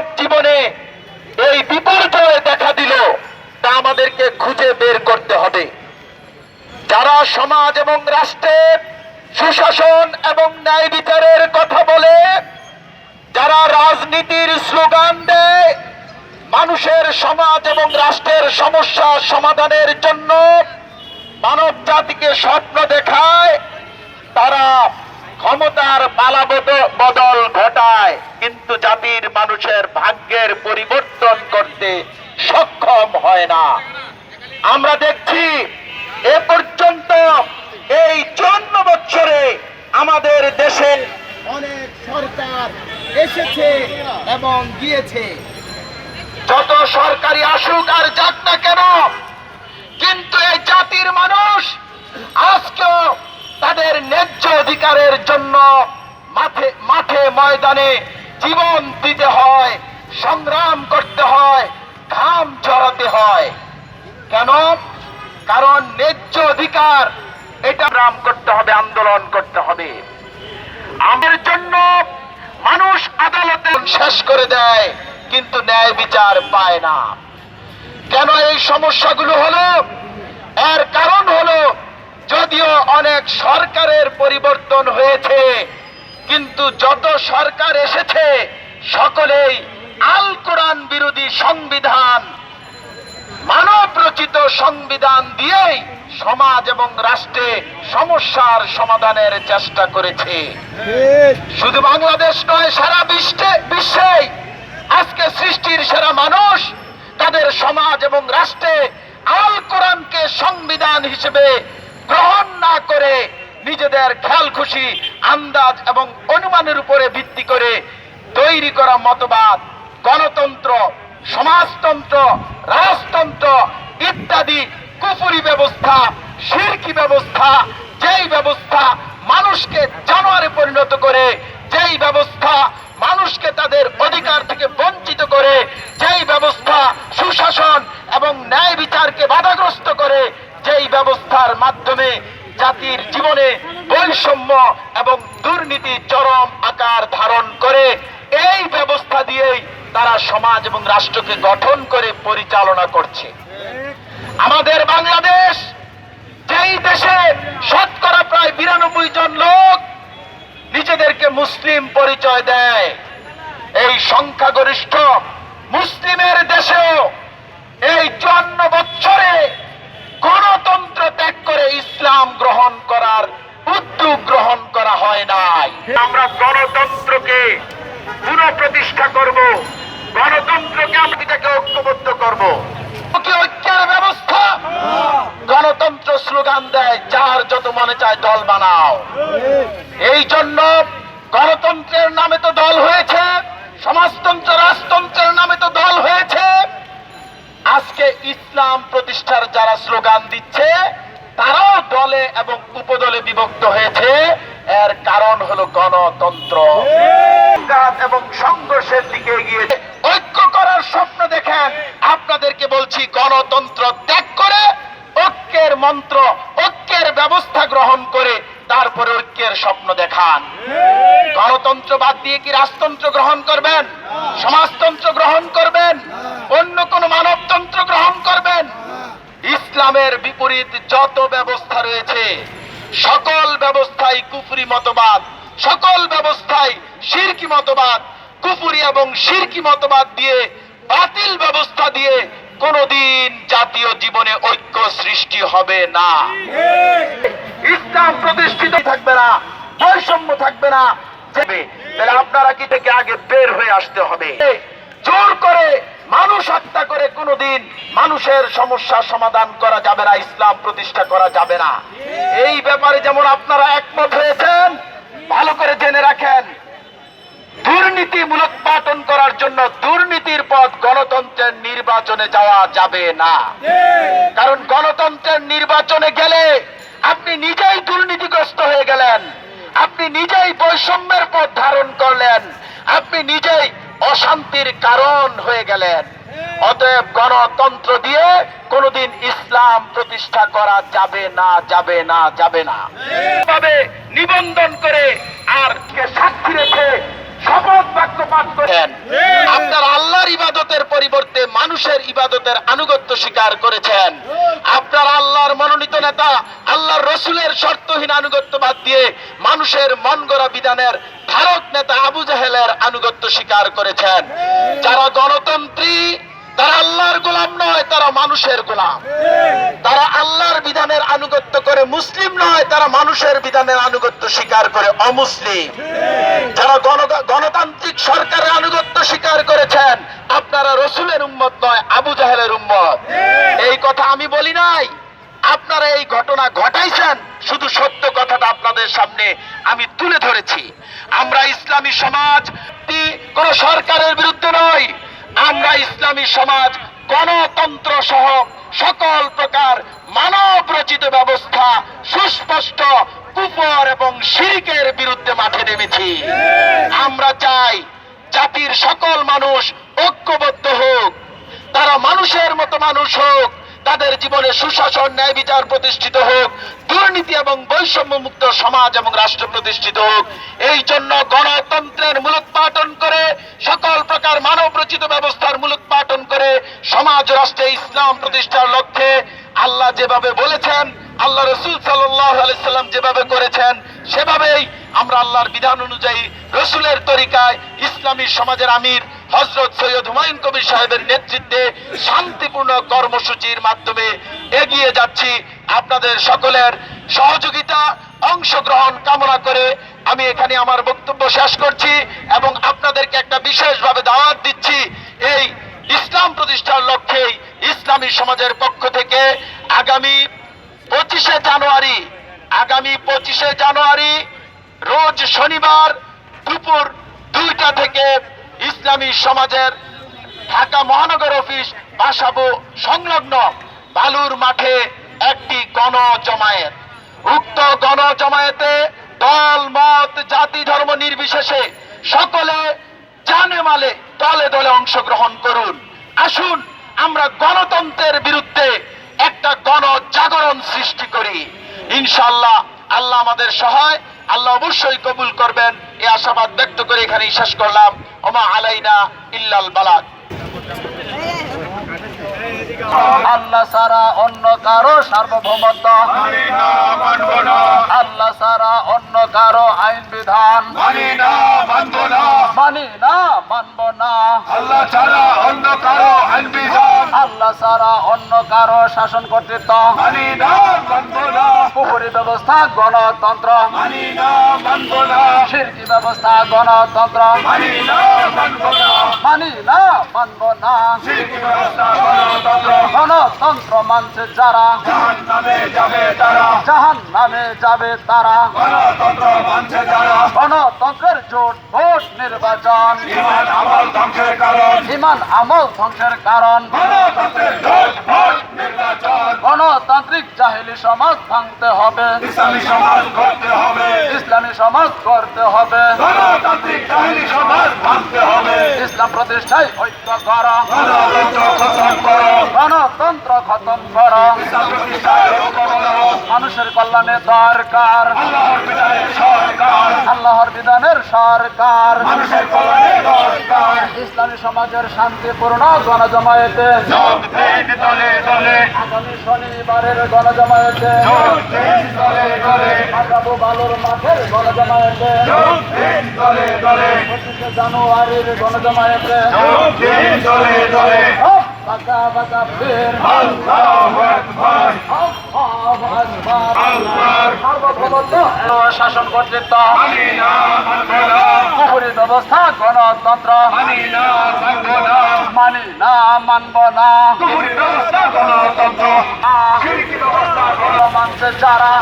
মানব জীবনে এই বিপর্যয় দেখা দিল, তা আমাদেরকে খুঁজে বের করতে হবে। যারা সমাজ এবং রাষ্ট্রের সুশাসন এবং ন্যায় বিচারের কথা বলে, যারা রাজনীতির স্লোগান দেয়, মানুষের সমাজ এবং রাষ্ট্রের সমস্যা সমাধানের জন্য মানব জাতিকে স্বপ্ন দেখায়, তারা ক্ষমতার পালাবদ বদল ঘটায়, কিন্তু জাতির মানুষের ভাগ্যের পরিবর্তন করতে সক্ষম হয় না। আমরা দেখছি এ পর্যন্ত এই চুয়ান্ন বছরে আমাদের দেশে অনেক সরকার এসেছে এবং গিয়েছে। যত সরকারি আসুক আর যাক না কেন, কিন্তু এই জাতির ময়দানে জীবন দিতে হয়, সংগ্রাম করতে হয়, ঘাম ঝরাতে হয়। কেন? কারণ ন্যায্য অধিকার, এটা গ্রাম করতে হবে, আন্দোলন করতে হবে। আমাদের জন্য মানুষ আদালতে শেষ করে দেয়, কিন্তু ন্যায় বিচার পায় না। কেন এই সমস্যাগুলো হলো? এর কারণ হলো, যদিও অনেক সরকারের পরিবর্তন হয়েছে কিন্তু যত সরকার এসেছে, সকলেই আল কোরআন বিরোধী সংবিধান মানব রচিত সংবিধান দিয়েই সমাজ এবং রাষ্ট্রে সমস্যার সমাধানের চেষ্টা করেছে। শুধু বাংলাদেশ নয়, সারা বিশ্বে বিশ্বে আজকে সৃষ্টির সেরা মানুষ তাদের সমাজ এবং রাষ্ট্রে আল কোরআনকে সংবিধান হিসেবে গ্রহণ না করে নিজেদের খেয়াল খুশি আন্দাজ এবং অনুমানের উপরে ভিত্তি করে তৈরি করা মতবাদ, গণতন্ত্র, সমাজতন্ত্র, রাজতন্ত্র ইত্যাদি কুফুরি ব্যবস্থা শিরকি ব্যবস্থা, যেই ব্যবস্থা মানুষকে জানোয়ারে পরিণত করে, যেই ব্যবস্থা মানুষকে তাদের অধিকার থেকে বঞ্চিত করে, যেই ব্যবস্থা সুশাসন এবং ন্যায় বিচারকে বাধাগ্রস্ত করে, যেই ব্যবস্থার মাধ্যমে জাতির জীবনে বৈষম্য এবং দুর্নীতি চরম আকার ধারণ করে, এই ব্যবস্থা দিয়েই তারা সমাজ এবং রাষ্ট্রকে গঠন করে পরিচালনা করছে। আমাদের বাংলাদেশ, যেই দেশে শতকরা প্রায় বিরানব্বই জন লোক নিজেদেরকে মুসলিম পরিচয় দেয়, এই সংখ্যাগরিষ্ঠ মুসলিমের দেশেও এই চুয়ান্ন বছরে গণতন্ত্র ত্যাগ করে ইসলাম গ্রহণ করার উদ্যোগ গ্রহণ করা হয় নাই। আমরা গণতন্ত্রকে পুনঃপ্রতিষ্ঠা করব গণতন্ত্রকে আমরা এটাকে ঐক্যবদ্ধ করব। ঐক্যের ব্যবস্থা। গণতন্ত্র স্লোগান দেয় যার যত মনে চায় দল বানাও। এই জন্য গণতন্ত্রের নামে তো দল হয়েছে সমাজতন্ত্র রাজতন্ত্রের নামে তো দল হয়েছে। আজকে ইসলাম প্রতিষ্ঠার যারা স্লোগান দিচ্ছে, তারাও দলে এবং উপদলে বিভক্ত হয়েছে। এর কারণ হলো গণতন্ত্র। এবং সংঘর্ষের দিকে এগিয়ে ঐক্য করার স্বপ্ন দেখেন। আপনাদেরকে বলছি, গণতন্ত্র ত্যাগ করে ঐক্যের মন্ত্র, ঐক্যের ব্যবস্থা গ্রহণ করে তারপরে ঐক্যের স্বপ্ন দেখান। গণতন্ত্র বাদ দিয়ে কি রাজতন্ত্র গ্রহণ করবেন? সমাজতন্ত্র গ্রহণ করবেন? অন্য কোন ইসলামের বিপরীত যত ব্যবস্থা রয়েছে, সকল ব্যবস্থাই কুফরি মতবাদ, সকল ব্যবস্থাই শিরকি মতবাদ, কুফরি এবং শিরকি মতবাদ দিয়ে বাতিল ব্যবস্থা দিয়ে কোনদিন জাতীয় জীবনে ঐক্য সৃষ্টি হবে না। ইসলাম প্রতিষ্ঠিত থাকবে না, বৈষম্য থাকবে না তাহলে আপনারা কি থেকে আগে বের হয়ে আসতে হবে? জোর করে মানুষ হত্যা করে কোনোদিন মানুষের সমস্যা সমাধান করা যাবে না, ইসলাম প্রতিষ্ঠা করা যাবে না। এই ব্যাপারে যেমন আপনারা একমত হয়েছেন, ভালো করে জেনে রাখেন। দুর্নীতি মূলোৎপাটন করার জন্য দুর্নীতির পথ গণতন্ত্রের নির্বাচনে যাওয়া যাবে না। কারণ গণতন্ত্রের নির্বাচনে গেলে আপনি নিজেই দুর্নীতিগ্রস্ত হয়ে গেলেন, আপনি নিজেই বৈষম্যের পথ ধারণ করলেন, আপনি নিজেই অশান্তির কারণ হয়ে গেলেন। অতএব গণতন্ত্র দিয়ে কোনোদিন ইসলাম প্রতিষ্ঠা করা যাবে না যাবে না যাবে না। নিবন্ধন করে আর সাক্ষী রেখে শপথ বাক্য পাঠ করেন। আপনার আল্লাহর ইবাদতের পরিবর্তে মানুষের ইবাদতের আনুগত্য স্বীকার করেছেন। আপনার আল্লাহর মনোনীত নেতা আল্লাহর রসুলের শর্তহীন আনুগত্য বাদ দিয়ে মানুষের মন গড়া বিধানের ভারত নেতা আবু জাহেলের আনুগত্য স্বীকার করেছেন। যারা গণতন্ত্রী তারা আল্লাহর গোলাম নয় তারা মানুষের গোলাম। তারা আল্লাহর বিধানের আনুগত্য করে মুসলিম নয়, তারা মানুষের বিধানের আনুগত্য স্বীকার করে অমুসলিম। যারা গণতান্ত্রিক সরকারের আনুগত্য স্বীকার করেছেন, আপনারা রসুলের উম্মত নয়, আবু জাহেলের উম্মত। এই কথা আমি বলি নাই। আপনারা এই ঘটনা ঘটাইছেন, শুধু সত্য কথাটা আপনাদের সামনে আমি তুলে ধরেছি। আমরা ইসলামী সমাজ, কোন সরকারের বিরুদ্ধে নয়, আমরা ইসলামী সমাজ গণতন্ত্র সহ সকল প্রকার মানব রচিত ব্যবস্থা সুস্পষ্ট কুপর এবং শিরিকের বিরুদ্ধে মাঠে নেমেছি। আমরা চাই জাতির সকল মানুষ ঐক্যবদ্ধ হোক, তারা মানুষের মতো মানুষ হোক তাদের জীবনে সুশাসন, ন্যায় বিচার প্রতিষ্ঠিত হোক, দুর্নীতি এবং বৈষম্য মুক্ত সমাজ এবং রাষ্ট্র প্রতিষ্ঠিত হোক, এই জন্য গণতন্ত্রের মূলোৎপাটন করে, সকল প্রকার মানব রচিত ব্যবস্থার মূলোৎপাটন করে, সমাজ, রাষ্ট্রে ইসলাম প্রতিষ্ঠার লক্ষ্যে আল্লাহ যেভাবে বলেছেন, আল্লাহ রসুল সাল্লাম যেভাবে করেছেন, সেভাবেই আমরা আল্লাহর বিধান অনুযায়ী রসুলের তরিকায় ইসলামী সমাজের আমির হজরত সৈয়দ হুমায়ুন কবির সাহেবের নেতৃত্বে শান্তিপূর্ণ কর্মসূচির মাধ্যমে এগিয়ে যাচ্ছি। আপনাদের সকলের সহযোগিতা, অংশগ্রহণ কামনা করে আমি এখানে আমার বক্তব্য শেষ করছি এবং আপনাদেরকে একটা বিশেষভাবে দাওয়াত দিচ্ছি। এই ইসলাম প্রতিষ্ঠার লক্ষ্যেই ইসলামী সমাজের পক্ষ থেকে আগামী পঁচিশে জানুয়ারি, আগামী পঁচিশে জানুয়ারি, রোজ শনিবার দুপুর দুইটা থেকে ইসলামী সমাজের ঢাকা মহানগর অফিস বাসাবো সংলগ্ন বালুর মাঠে একটি গণ জমায়েত উক্ত গণ জমায়েতে দল, মত, জাতি, ধর্ম নির্বিশেষে সকলে জানে মালে দলে দলে অংশগ্রহণ করুন। আসুন, আমরা গণতন্ত্রের বিরুদ্ধে একটা গণ জাগরণ সৃষ্টি করি। ইনশাল্লাহ আল্লাহ আমাদের সহায় আল্লাহ অবশ্যই কবুল করবেন। এই আশাবাদ ব্যক্ত করে এখানেই শেষ করলাম। ওমা আলাইনা ইল্লাল বালাক আল্লাহ সারা অন্য কারও সার্বভৌমত্ব। আল্লাহ সারা অন্য কারও আইন বিধান। মানি না, মানব না। আল্লাহ ছাড়া অন্য কারও আইন বিধান। আল্লাহ সারা অন্য কারও শাসন কর্তৃত্ব। মানি না মানব না পুকুরি ব্যবস্থা গণতন্ত্র। শিরকি ব্যবস্থা গণতন্ত্র। মানি না মানব না। গণতন্ত্র। মানছে যারা। জাহান নামে যাবে তারা। গণতন্ত্রের জোট ভোট নির্বাচন। ইমান আমল ধ্বংসের কারণ। গণতন্ত্রের ভোট ভোট নির্বাচন। গণতান্ত্রিক জাহিলি সমাজ ভাঙতে হবে। ইসলামী সমাজ করতে হবে। ইসলামী সমাজ করতে হবে। গণতান্ত্রিক জাহিলি সমাজ ভাঙতে হবে। ইসলাম প্রতিষ্ঠায় ঐক্য কর। গণতন্ত্র খতম করা। গণতন্ত্র খতম কর। ইসলাম প্রতিষ্ঠায়। মানুষের কল্যাণে দরকার। আল্লাহর বিধানে সরকার। আল্লাহর বিধানের সরকার। মানুষের কল্যাণে দরকার। ইসলামী সমাজের শান্তিপূর্ণ গণজমায়েতে দলে দলে। আগামী শনিবারের গণজমায়েতে। যোগ দিন দলে দলে। আগাবো বালুর মাঠের গণজমায়েতে। দলে দলে। পঁচিশে জানুয়ারির গণজমায়েতে। যোগ দিন দলে দলে। বাঁকা বাঁকা ফের। আল্লাহু আকবার আল্লাহু আকবার। আকবার সার্বভৌমত্ব ও শাসন কর্তৃত্ব পুকুরের ব্যবস্থা গণতন্ত্র মানি না মানব না মানি গণতন্ত্র যারা